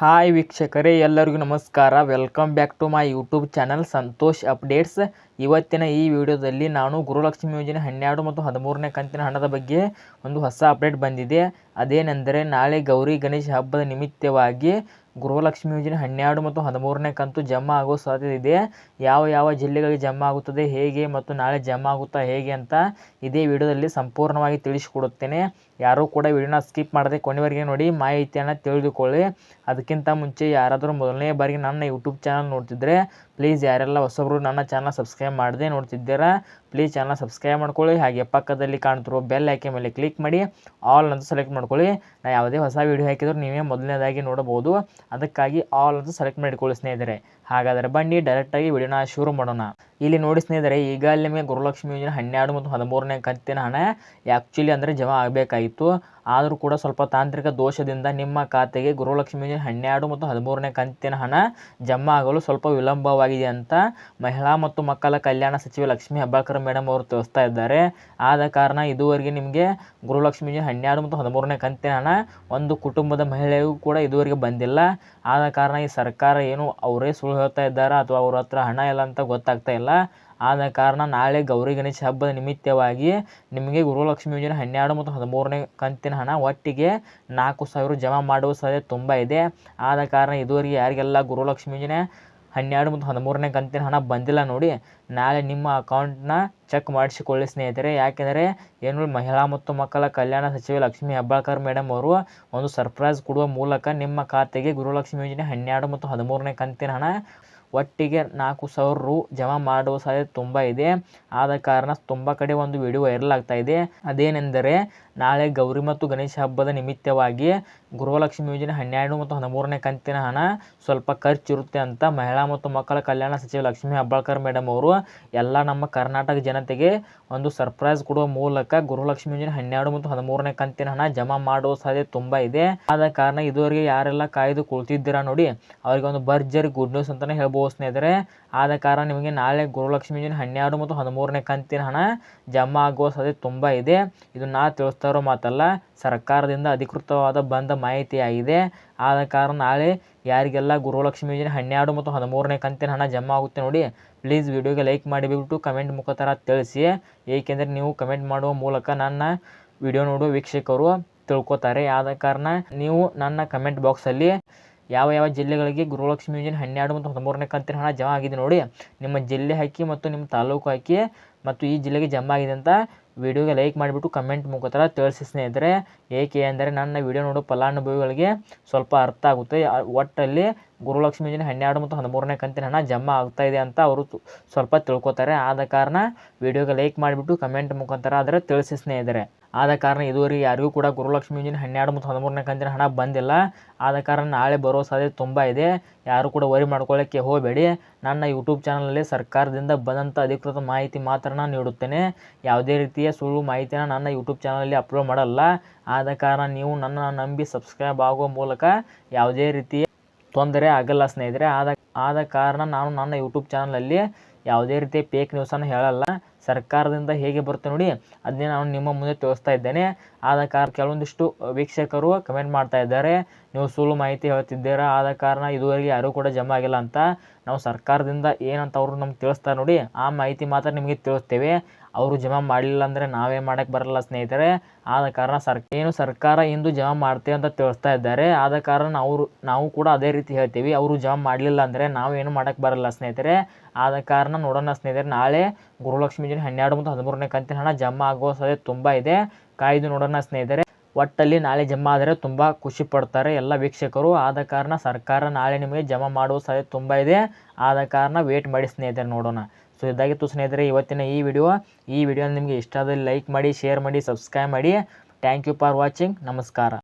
Hi ವೀಕ್ಷಕರೇ, ಎಲ್ಲರಿಗೂ ನಮಸ್ಕಾರ. Welcome back to my YouTube channel Santosh updates ಇವತ್ತಿನ ಈ ವಿಡಿಯೋದಲ್ಲಿ ನಾನು ಗುರುಲಕ್ಷ್ಮಿ ಯೋಜನೆ ಹನ್ನೆರಡು ಮತ್ತು ಹದಿಮೂರನೇ ಕಂತಿನ ಹಣದ ಬಗ್ಗೆ ಒಂದು ಹೊಸ ಅಪ್ಡೇಟ್ ಬಂದಿದೆ. ಅದೇನೆಂದರೆ, ನಾಳೆ ಗೌರಿ ಗಣೇಶ ಹಬ್ಬದ ನಿಮಿತ್ತವಾಗಿ ಗೃಹಲಕ್ಷ್ಮಿ ಯೋಜನೆ ಹನ್ನೆರಡು ಮತ್ತು ಹದಿಮೂರನೇ ಕಂತು ಜಮಾ ಆಗೋ ಸಾಧ್ಯತೆ ಇದೆ. ಯಾವ ಯಾವ ಜಿಲ್ಲೆಗಳಿಗೆ ಜಮಾ ಆಗುತ್ತದೆ, ಹೇಗೆ ಮತ್ತು ನಾಳೆ ಜಮಾ ಆಗುತ್ತಾ ಹೇಗೆ ಅಂತ ಇದೇ ವಿಡಿಯೋದಲ್ಲಿ ಸಂಪೂರ್ಣವಾಗಿ ತಿಳಿಸಿಕೊಡುತ್ತೇನೆ. ಯಾರೂ ಕೂಡ ವಿಡಿಯೋನ ಸ್ಕಿಪ್ ಮಾಡದೆ ಕೊನೆವರೆಗೆ ನೋಡಿ, ಮಾಹಿತಿಯನ್ನು ತಿಳಿದುಕೊಳ್ಳಿ. ಅದಕ್ಕಿಂತ ಮುಂಚೆ ಯಾರಾದರೂ ಮೊದಲನೇ ಬಾರಿಗೆ ನನ್ನ ಯೂಟ್ಯೂಬ್ ಚಾನಲ್ ನೋಡ್ತಿದ್ರೆ, ಪ್ಲೀಸ್ ಯಾರೆಲ್ಲ ಹೊಸಬರು ನನ್ನ ಚಾನಲ್ ಸಬ್ಸ್ಕ್ರೈಬ್ ಮಾಡದೆ ನೋಡ್ತಿದ್ದೀರಾ ಪ್ಲೀಸ್ ಚಾನಲ್ ಸಬ್ಸ್ಕ್ರೈಬ್ ಮಾಡ್ಕೊಳ್ಳಿ. ಹಾಗೆ ಪಕ್ಕದಲ್ಲಿ ಕಾಣ್ತಿರೋ ಬೆಲ್ ಆಯ್ಕೆ ಮೇಲೆ ಕ್ಲಿಕ್ ಮಾಡಿ. ಆಲ್ ಅಂತ ಸೆಲೆಕ್ಟ್ ಮಾಡ್ಕೊಳ್ಳಿ. ನಾ ಯಾವುದೇ ಹೊಸ ವೀಡಿಯೋ ಹಾಕಿದ್ರು ನೀವೇ ಮೊದಲನೇದಾಗಿ ನೋಡಬಹುದು. ಅದಕ್ಕಾಗಿ ಆಲ್ ಅಂತ ಸೆಲೆಕ್ಟ್ ಮಾಡಿಕೊಳ್ಳಿ ಸ್ನೇಹಿತರೆ. ಹಾಗಾದರೆ ಬನ್ನಿ ಡೈರೆಕ್ಟಾಗಿ ವಿಡಿಯೋನ ಶುರು ಮಾಡೋಣ. ಇಲ್ಲಿ ನೋಡಿ ಸ್ನೇಹಿತರೆ, ಈಗ ನಿಮಗೆ ಗುರುಲಕ್ಷ್ಮಿ ಯೋಜನೆ ಹನ್ನೆರಡು ಮತ್ತು ಹದಿಮೂರನೇ ಕಂತಿನ ಹಣ ಆ್ಯಕ್ಚುಲಿ ಅಂದರೆ ಜಮಾ ಆಗಬೇಕಾಗಿತ್ತು. ಆದರೂ ಕೂಡ ಸ್ವಲ್ಪ ತಾಂತ್ರಿಕ ದೋಷದಿಂದ ನಿಮ್ಮ ಖಾತೆಗೆ ಗೃಹಲಕ್ಷ್ಮಿ ಯೋಜನೆ ಹನ್ನೆರಡು ಮತ್ತು ಹದಿಮೂರನೇ ಕಂತಿನ ಹಣ ಜಮಾ ಆಗಲು ಸ್ವಲ್ಪ ವಿಳಂಬವಾಗಿದೆ ಅಂತ ಮಹಿಳಾ ಮತ್ತು ಮಕ್ಕಳ ಕಲ್ಯಾಣ ಸಚಿವೆ ಲಕ್ಷ್ಮೀ ಹೆಬ್ಬಾಳ್ಕರ್ ಮೇಡಮ್ ಅವರು ತೋರಿಸ್ತಾ ಇದ್ದಾರೆ. ಆದ ಕಾರಣ ಇದುವರೆಗೆ ನಿಮಗೆ ಗೃಹಲಕ್ಷ್ಮಿ ಹನ್ನೆರಡು ಮತ್ತು ಹದಿಮೂರನೇ ಕಂತಿನ ಹಣ ಒಂದು ಕುಟುಂಬದ ಮಹಿಳೆಯೂ ಕೂಡ ಇದುವರೆಗೆ ಬಂದಿಲ್ಲ. ಆದ ಕಾರಣ ಈ ಸರ್ಕಾರ ಏನು ಅವರೇ ಸುಳ್ಳು ಹೇಳ್ತಾ ಇದ್ದಾರೆ ಅಥವಾ ಅವ್ರ ಹತ್ರ ಹಣ ಇಲ್ಲ ಅಂತ ಗೊತ್ತಾಗ್ತಾ ಇಲ್ಲ. ಆದ ಕಾರಣ ನಾಳೆ ಗೌರಿ ಗಣೇಶ ಹಬ್ಬದ ನಿಮಿತ್ತವಾಗಿ ನಿಮಗೆ ಗೃಹಲಕ್ಷ್ಮಿ ಯೋಜನೆ ಹನ್ನೆರಡು ಮತ್ತು ಹದಿಮೂರನೇ ಕಂತಿನ ಹಣ ಒಟ್ಟಿಗೆ ನಾಲ್ಕು ಸಾವಿರ ಜಮಾ ಮಾಡುವ ಸಾಧ್ಯತೆ ತುಂಬ ಇದೆ. ಆದ ಕಾರಣ ಇದುವರೆಗೆ ಯಾರಿಗೆಲ್ಲ ಗೃಹಲಕ್ಷ್ಮಿ ಯೋಜನೆ ಹನ್ನೆರಡು ಮತ್ತು ಹದಿಮೂರನೇ ಕಂತಿನ ಹಣ ಬಂದಿಲ್ಲ ನೋಡಿ, ನಾಳೆ ನಿಮ್ಮ ಅಕೌಂಟ್ನ ಚೆಕ್ ಮಾಡಿಸಿಕೊಳ್ಳಿ ಸ್ನೇಹಿತರೆ. ಯಾಕೆಂದರೆ ಏನು, ಮಹಿಳಾ ಮತ್ತು ಮಕ್ಕಳ ಕಲ್ಯಾಣ ಸಚಿವೆ ಲಕ್ಷ್ಮೀ ಹೆಬ್ಬಾಳ್ಕರ್ ಮೇಡಮ್ ಅವರು ಒಂದು ಸರ್ಪ್ರೈಸ್ ಕೊಡುವ ಮೂಲಕ ನಿಮ್ಮ ಖಾತೆಗೆ ಗುರುಲಕ್ಷ್ಮಿ ಯೋಜನೆ ಹನ್ನೆರಡು ಮತ್ತು ಹದಿಮೂರನೇ ಕಂತಿನ ಹಣ ಒಟ್ಟಿಗೆ ನಾಲ್ಕು ಸಾವಿರ ರು ಜಮಾ ಮಾಡುವ ಸಾಧ್ಯತೆ ತುಂಬ ಇದೆ. ಆದ ಕಾರಣ ತುಂಬ ಕಡೆ ಒಂದು ವಿಡಿಯೋ ವೈರಲ್ ಆಗ್ತಾ ಇದೆ. ಅದೇನೆಂದರೆ ನಾಳೆ ಗೌರಿ ಮತ್ತು ಗಣೇಶ ಹಬ್ಬದ ನಿಮಿತ್ತವಾಗಿ ಗೃಹಲಕ್ಷ್ಮಿ ಯೋಜನೆ ಹನ್ನೆರಡು ಮತ್ತು ಹದಿಮೂರನೇ ಕಂತಿನ ಹಣ ಸ್ವಲ್ಪ ಖರ್ಚಿರುತ್ತೆ ಅಂತ ಮಹಿಳಾ ಮತ್ತು ಮಕ್ಕಳ ಕಲ್ಯಾಣ ಸಚಿವೆ ಲಕ್ಷ್ಮೀ ಹೆಬ್ಬಾಳ್ಕರ್ ಮೇಡಮ್ ಅವರು ಎಲ್ಲ ನಮ್ಮ ಕರ್ನಾಟಕ ಜನತೆಗೆ ಒಂದು ಸರ್ಪ್ರೈಸ್ ಕೊಡುವ ಮೂಲಕ ಗೃಹಲಕ್ಷ್ಮಿ ಯೋಜನೆ ಹನ್ನೆರಡು ಮತ್ತು ಹದಿಮೂರನೇ ಕಂತಿನ ಹಣ ಜಮಾ ಮಾಡುವ ಸಾಧ್ಯತೆ ತುಂಬ ಇದೆ. ಆದ ಕಾರಣ ಇದುವರೆಗೆ ಯಾರೆಲ್ಲ ಕಾಯ್ದು ಕುಳಿತಿದ್ದೀರಾ ನೋಡಿ, ಅವರಿಗೆ ಒಂದು ಭರ್ಜರಿ ಗುಡ್ ನ್ಯೂಸ್ ಅಂತಲೇ ಹೇಳ್ಬೋದು ಸ್ನೇಹಿತರೆ. ಆದ ಕಾರಣ ನಿಮಗೆ ನಾಳೆ ಗೃಹಲಕ್ಷ್ಮಿ ಯೋಜನೆ ಹನ್ನೆರಡು ಮತ್ತು ಹದಿಮೂರನೇ ಕಂತಿನ ಹಣ ಜಮಾ ಆಗುವ ಸಾಧ್ಯತೆ ತುಂಬ ಇದೆ. ಇದು ನಾ ತಿಳಿಸ್ತಾ ಇರೋ ಮಾತಲ್ಲ, ಸರ್ಕಾರದಿಂದ ಅಧಿಕೃತವಾದ ಬಂದ ಮಾಹಿತಿಯಾಗಿದೆ. ಆದ ಕಾರಣ ನಾಳೆ ಯಾರಿಗೆಲ್ಲ ಗೃಹಲಕ್ಷ್ಮಿ ಯೋಜನೆ ಹನ್ನೆರಡು ಮತ್ತು ಹದಿಮೂರನೇ ಕಂತಿನ ಹಣ ಜಮಾ ಆಗುತ್ತೆ ನೋಡಿ ಪ್ಲೀಸ್ ವಿಡಿಯೋಗೆ ಲೈಕ್ ಮಾಡಿಬಿಟ್ಟು ಕಮೆಂಟ್ ಮುಖಾಂತರ ತಿಳಿಸಿ. ಏಕೆಂದರೆ ನೀವು ಕಮೆಂಟ್ ಮಾಡುವ ಮೂಲಕ ನನ್ನ ವಿಡಿಯೋ ನೋಡುವ ವೀಕ್ಷಕರು ತಿಳ್ಕೊತಾರೆ. ಆದ ಕಾರಣ ನೀವು ನನ್ನ ಕಮೆಂಟ್ ಬಾಕ್ಸಲ್ಲಿ ಯಾವ ಯಾವ ಜಿಲ್ಲೆಗಳಿಗೆ ಗೃಹಲಕ್ಷ್ಮಿ ಯೋಜನೆ ಹನ್ನೆರಡು ಮತ್ತು ಹದಿಮೂರನೇ ಕಂತಿನ ಹಣ ಜಮಾ ಆಗಿದೆ ನೋಡಿ. ನಿಮ್ಮ ಜಿಲ್ಲೆ ಹಾಕಿ ಮತ್ತು ನಿಮ್ಮ ತಾಲೂಕು ಹಾಕಿ ಮತ್ತು ಈ ಜಿಲ್ಲೆಗೆ ಜಮಾ ಆಗಿದೆ ಅಂತ ವಿಡಿಯೋಗೆ ಲೈಕ್ ಮಾಡಿಬಿಟ್ಟು ಕಮೆಂಟ್ ಮುಖಾಂತರ ತಿಳಿಸಿ ಸ್ನೇಹಿತರೆ. ಏಕೆ ಅಂದರೆ ನನ್ನ ವಿಡಿಯೋ ನೋಡೋ ಫಲಾನುಭವಿಗಳಿಗೆ ಸ್ವಲ್ಪ ಅರ್ಥ ಆಗುತ್ತೆ. ಒಟ್ಟಲ್ಲಿ ಗುರುಲಕ್ಷ್ಮಿ ಯೋಜನೆ ಹನ್ನೆರಡು ಮತ್ತು ಹದಿಮೂರನೇ ಕಂತಿನ ಹಣ ಜಮಾ ಆಗ್ತಾ ಇದೆ ಅಂತ ಅವರು ಸ್ವಲ್ಪ ತಿಳ್ಕೊತಾರೆ. ಆದ ಕಾರಣ ವಿಡಿಯೋಗೆ ಲೈಕ್ ಮಾಡಿಬಿಟ್ಟು ಕಮೆಂಟ್ ಮುಖಾಂತರ ಆದರೆ ತಿಳಿಸಿ ಸ್ನೇಹಿತರೆ. ಆದ ಕಾರಣ ಇದುವರೆಗೆ ಯಾರಿಗೂ ಕೂಡ ಗುರುಲಕ್ಷ್ಮಿ ಯೋಜನೆ ಹನ್ನೆರಡು ಮತ್ತು ಹದಿಮೂರನೇ ಕಂತಿನ ಹಣ ಬಂದಿಲ್ಲ. ಆದ ಕಾರಣ ನಾಳೆ ಬರೋ ಸಾಧ್ಯತೆ ತುಂಬ ಇದೆ. ಯಾರು ಕೂಡ ವರಿ ಮಾಡ್ಕೊಳ್ಳೋಕ್ಕೆ ಹೋಗಬೇಡಿ. ನನ್ನ ಯೂಟ್ಯೂಬ್ ಚಾನಲಲ್ಲಿ ಸರ್ಕಾರದಿಂದ ಬಂದಂಥ ಅಧಿಕೃತ ಮಾಹಿತಿ ಮಾತ್ರ ನಾನು ನೀಡುತ್ತೇನೆ. ಯಾವುದೇ ರೀತಿಯ ಸುಳ್ಳು ಮಾಹಿತಿನ ನನ್ನ ಯೂಟ್ಯೂಬ್ ಚಾನಲಲ್ಲಿ ಅಪ್ಲೋಡ್ ಮಾಡಲ್ಲ. ಆದ ಕಾರಣ ನೀವು ನನ್ನ ನಂಬಿ ಸಬ್ಸ್ಕ್ರೈಬ್ ಆಗುವ ಮೂಲಕ ಯಾವುದೇ ರೀತಿಯ ತೊಂದರೆ ಆಗಲ್ಲ ಸ್ನೇಹಿತರೆ. ಆದ ಆದ ಕಾರಣ ನಾನು ನನ್ನ ಯೂಟ್ಯೂಬ್ ಚಾನಲಲ್ಲಿ ಯಾವುದೇ ರೀತಿಯ ಫೇಕ್ ನ್ಯೂಸನ್ನು ಹೇಳಲ್ಲ. ಸರ್ಕಾರದಿಂದ ಹೇಗೆ ಬರುತ್ತೆ ನೋಡಿ ಅದನ್ನೇ ನಾನು ನಿಮ್ಮ ಮುಂದೆ ತಿಳಿಸ್ತಾ ಇದ್ದೇನೆ. ಆದ ಕಾರಣ ಕೆಲವೊಂದಿಷ್ಟು ವೀಕ್ಷಕರು ಕಮೆಂಟ್ ಮಾಡ್ತಾ ಇದ್ದಾರೆ. ನೀವು ಸುಳ್ಳು ಮಾಹಿತಿ ಹೇಳ್ತಿದ್ದೀರಾ, ಆದ ಕಾರಣ ಇದುವರೆಗೆ ಯಾರೂ ಕೂಡ ಜಮಾ ಆಗಿಲ್ಲ ಅಂತ ನಾವು ಸರ್ಕಾರದಿಂದ ಏನಂತ ಅವರು ನಮ್ಗೆ ತಿಳಿಸ್ತಾರೆ ನೋಡಿ, ಆ ಮಾಹಿತಿ ಮಾತ್ರ ನಿಮಗೆ ತಿಳಿಸ್ತೇವೆ. ಅವರು ಜಮಾ ಮಾಡಲಿಲ್ಲ ಅಂದರೆ ನಾವೇ ಮಾಡೋಕ್ಕೆ ಬರಲ್ಲ ಸ್ನೇಹಿತರೆ. ಆದ ಕಾರಣ ಸರ್ ಏನು ಸರ್ಕಾರ ಇಂದು ಜಮಾ ಮಾಡ್ತೇವೆ ಅಂತ ತಿಳಿಸ್ತಾ ಇದ್ದಾರೆ. ಆದ ಕಾರಣ ಅವರು, ನಾವು ಕೂಡ ಅದೇ ರೀತಿ ಹೇಳ್ತೀವಿ. ಅವರು ಜಮಾ ಮಾಡಲಿಲ್ಲ ಅಂದರೆ ನಾವೇನು ಮಾಡೋಕ್ಕೆ ಬರಲ್ಲ ಸ್ನೇಹಿತರೆ. ಆದ ಕಾರಣ ನೋಡೋಣ ಸ್ನೇಹಿತರೆ, ನಾಳೆ ಗುರುಲಕ್ಷ್ಮಿ ಯೋಜನೆ ಹನ್ನೆರಡು ಮತ್ತು ಹದಿಮೂರನೇ ಕಂತಿನ ಹಣ ಜಮಾ ಆಗೋ ಸಾಧ್ಯತೆ ತುಂಬ ಇದೆ. ಕಾಯ್ದು ನೋಡೋಣ ಸ್ನೇಹಿತರೆ. ಒಟ್ಟಲ್ಲಿ ನಾಳೆ ಜಮಾ ಆದರೆ ತುಂಬ ಖುಷಿ ಪಡ್ತಾರೆ ಎಲ್ಲ ವೀಕ್ಷಕರು. ಆದ ಕಾರಣ ಸರ್ಕಾರ ನಾಳೆ ನಿಮಗೆ ಜಮಾ ಮಾಡುವ ಸಾಧ್ಯತೆ ತುಂಬ ಇದೆ. ಆದ ಕಾರಣ ವೇಟ್ ಮಾಡಿ ಸ್ನೇಹಿತರೆ ನೋಡೋಣ. ಸೊ ಇದಾಗಿತ್ತು ಸ್ನೇಹಿತರೆ, ಇವತ್ತಿನ ಈ ವಿಡಿಯೋ ಈ ವಿಡಿಯೋ ನಿಮಗೆ ಇಷ್ಟ ಆದಲ್ಲಿ ಲೈಕ್ ಮಾಡಿ ಶೇರ್ ಮಾಡಿ ಸಬ್ಸ್ಕ್ರೈಬ್ ಮಾಡಿ. ಥ್ಯಾಂಕ್ ಯು ಫಾರ್ ವಾಚಿಂಗ್ ನಮಸ್ಕಾರ.